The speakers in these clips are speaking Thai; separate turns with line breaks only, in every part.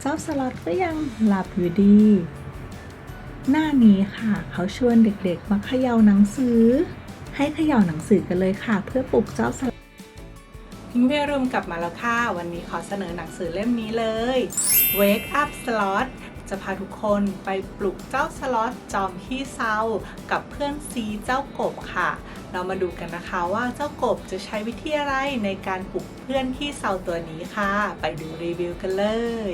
เจ้าสล็อตก็ยังหลับอยู่ดี หน้านี้ค่ะ เขาชวนเด็กๆ มาเขย่าหนังสือ ให้เขย่าหนังสือกันเลยค่ะ เพื่อปลุกเจ้าสล็อตพิงเวรุมกลับมาแล้วค่ะ วันนี้ขอเสนอหนังสือเล่มนี้เลย Wake Up slot จะพาทุกคนไปปลุกเจ้าสล็อตจอมขี้เศร้ากับเพื่อนซีเจ้ากบค่ะ เรามาดูกันนะคะว่าเจ้ากบจะใช้วิธีอะไรในการปลุกเพื่อนขี้เศร้าตัวนี้ค่ะ ไปดูรีวิวกันเลย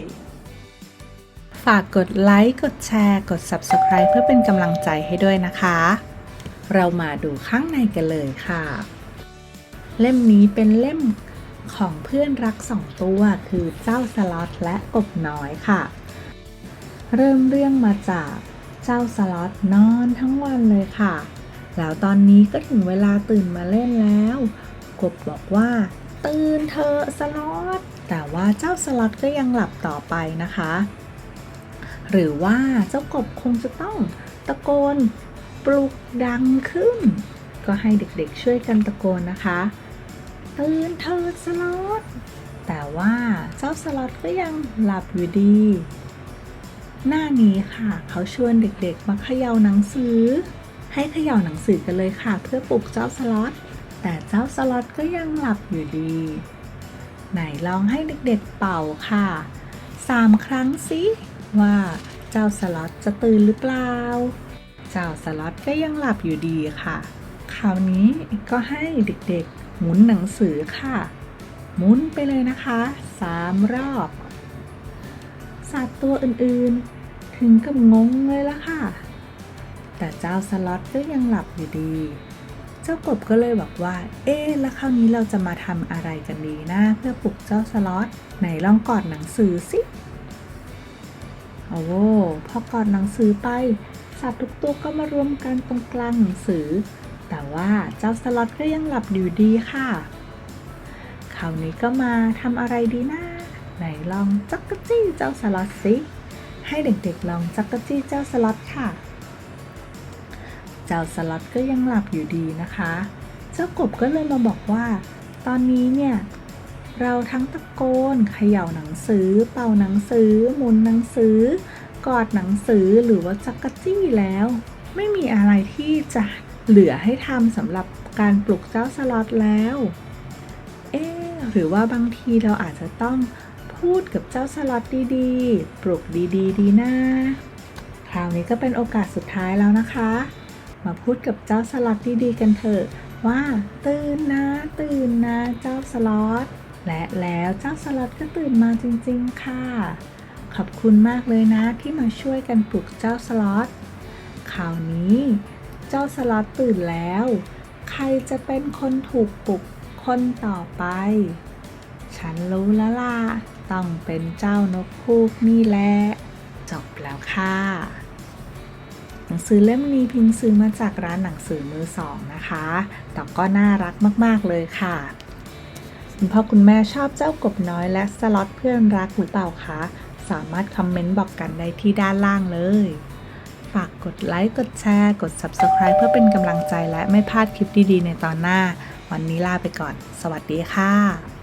ฝากกดไลค์กดแชร์ กด Subscribe เพื่อเป็นกำลังใจให้ด้วยนะคะ เรามาดูข้างในกันเลยค่ะ เล่มนี้เป็นเล่มของเพื่อนรักสองตัวคือเจ้าสล็อตและกบน้อยค่ะ เริ่มเรื่องมาจากเจ้าสล็อตนอนทั้งวันเลยค่ะ แล้วตอนนี้ก็ถึงเวลาตื่นมาเล่นแล้ว กบบอกว่า ตื่นเธอสล็อตแต่ว่าเจ้าสล็อตก็ยังหลับต่อไปนะคะ หรือว่าเจ้ากบคงจะต้องตะโกนปลุกดังขึ้น ก็ให้เด็กๆช่วยกันตะโกนนะคะ ตื่นเธอะสล็อตแต่ว่าเจ้าสล็อตก็ยังหลับอยู่ดี หน้านี้ค่ะ เขาชวนเด็กๆ มาเขย่าหนังสือ ให้เขย่าหนังสือกันเลยค่ะ เพื่อปลุกเจ้าสล็อตแต่เจ้าสล็อตก็ยังหลับอยู่ดี ไหนลองให้เด็กๆเป่าค่ะสามครั้งสิ ว่าเจ้าสล็อตจะตื่นหรือเปล่า เจ้าสล็อตก็ยังหลับอยู่ดีค่ะ คราวนี้ก็ให้เด็กๆ หมุนหนังสือค่ะ หมุนไปเลยนะคะสามรอบ สัตว์ตัวอื่นๆ ถึงกับงงเลยละค่ะ แต่เจ้าสล็อตก็ยังหลับอยู่ดี เจ้ากบก็เลยบอกว่า เอ๊ะแล้วคราวนี้เราจะมาทำอะไรกันดีนะ เพื่อปลุกเจ้าสล็อตไหนลองกอดหนังสือสิ โอ้พอกอดหนังสือไป สัตว์ทุกตัวก็มารวมกันตรงกลางหนังสือ แต่ว่าเจ้าสล็อตก็ยังหลับอยู่ดีค่ะ คราวนี้ก็มาทำอะไรดีนะไหนลองจักกะจี้เจ้าสล็อตสิ ให้เด็กๆลองจักกะจี้เจ้าสล็อตค่ะ เจ้าสล็อตก็ยังหลับอยู่ดีนะคะ เจ้ากบก็เลยมาบอกว่า ตอนนี้เนี่ย เราทั้งตะโกนเขย่าหนังสือ เป่าหนังสือหมุนหนังสือ กอดหนังสือหรือว่าจักกะจี้แล้ว ไม่มีอะไรที่จะเหลือให้ทำสำหรับการปลุกเจ้าสล็อตแล้ว เอ๊หรือว่าบางทีเราอาจจะต้องพูดกับเจ้าสล็อตดีๆ ปลุกดีๆ ดีนะคราวนี้ก็เป็นโอกาสสุดท้ายแล้วนะคะ มาพูดกับเจ้าสล็อตดีๆ กันเถอะว่าตื่นนะ ตื่นนะเจ้าสล็อต และแล้วเจ้าสล็อตก็ตื่นมาจริงๆค่ะ ขอบคุณมากเลยนะที่มาช่วยกันปลุกเจ้าสล็อตคราวนี้ เจ้าสล็อตตื่นแล้ว ใครจะเป็นคนถูกปลุกคนต่อไป ฉันรู้แล้วล่ะ ต้องเป็นเจ้านกคูกนี่แหละ จบแล้วค่ะ หนังสือเล่มนี้พิงซื้อมาจากร้านหนังสือมือสองนะคะ แต่ก็น่ารักมากๆเลยค่ะ คุณพ่อคุณแม่ชอบเจ้ากบน้อยและสล็อตเพื่อนรักหรือเปล่าคะ สามารถคอมเมนต์บอกกันได้ที่ด้านล่างเลย ฝากกดไลค์ กดแชร์ กด Subscribe เพื่อเป็นกำลังใจและไม่พลาดคลิปดีๆ ในตอนหน้า วันนี้ลาไปก่อน สวัสดีค่ะ